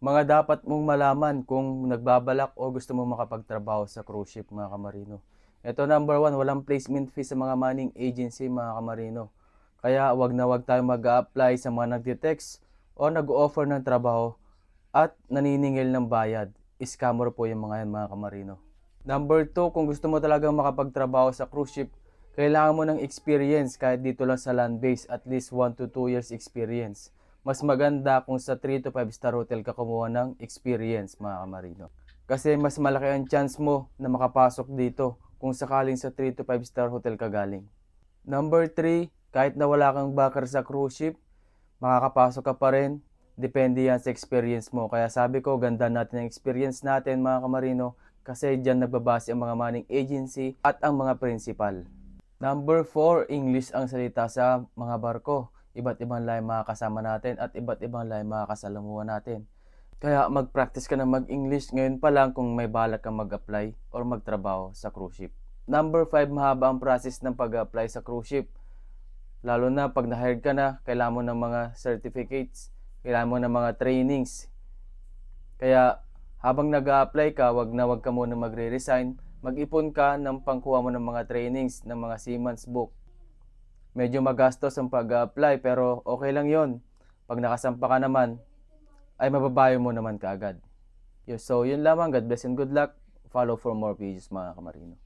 Mga dapat mong malaman kung nagbabalak o gusto mo makapagtrabaho sa cruise ship mga kamarino. Ito number one, walang placement fee sa mga manning agency mga kamarino. Kaya wag na wag tayo mag apply sa mga nagtitext o nag-offer ng trabaho at naniningil ng bayad. Scammer po yung mga yan mga kamarino. Number two, kung gusto mo talagang makapagtrabaho sa cruise ship, kailangan mo ng experience kahit dito lang sa land base, at least 1 to 2 years experience. Mas maganda kung sa 3 to 5 star hotel ka kumuha ng experience mga kamarino. Kasi mas malaki ang chance mo na makapasok dito kung sakaling sa 3 to 5 star hotel ka galing. Number 3, kahit na wala kang backer sa cruise ship, makakapasok ka pa rin. Depende yan sa experience mo. Kaya sabi ko, ganda natin ang experience natin mga kamarino kasi dyan nagbabase ang mga manning agency at ang mga principal. Number 4, English ang salita sa mga barko. Iba't ibang lahi mga kasama natin at iba't ibang lahi mga kasalamuhan natin. Kaya mag-practice ka na mag-English ngayon pa lang kung may balak kang mag-apply or magtrabaho sa cruise ship. Number 5, mahaba ang process ng pag-apply sa cruise ship. Lalo na pag na-hired ka na, kailangan mo ng mga certificates, kailangan mo ng mga trainings. Kaya habang nag apply ka, wag na wag ka muna magre-resign. Mag-ipon ka ng pangkuha mo ng mga trainings, ng mga seaman's book. Medyo magastos ang pag-apply pero okay lang yon. Pag nakasampa ka naman, ay mababayo mo naman kaagad. So yun lamang. God bless and good luck. Follow for more videos mga kamarino.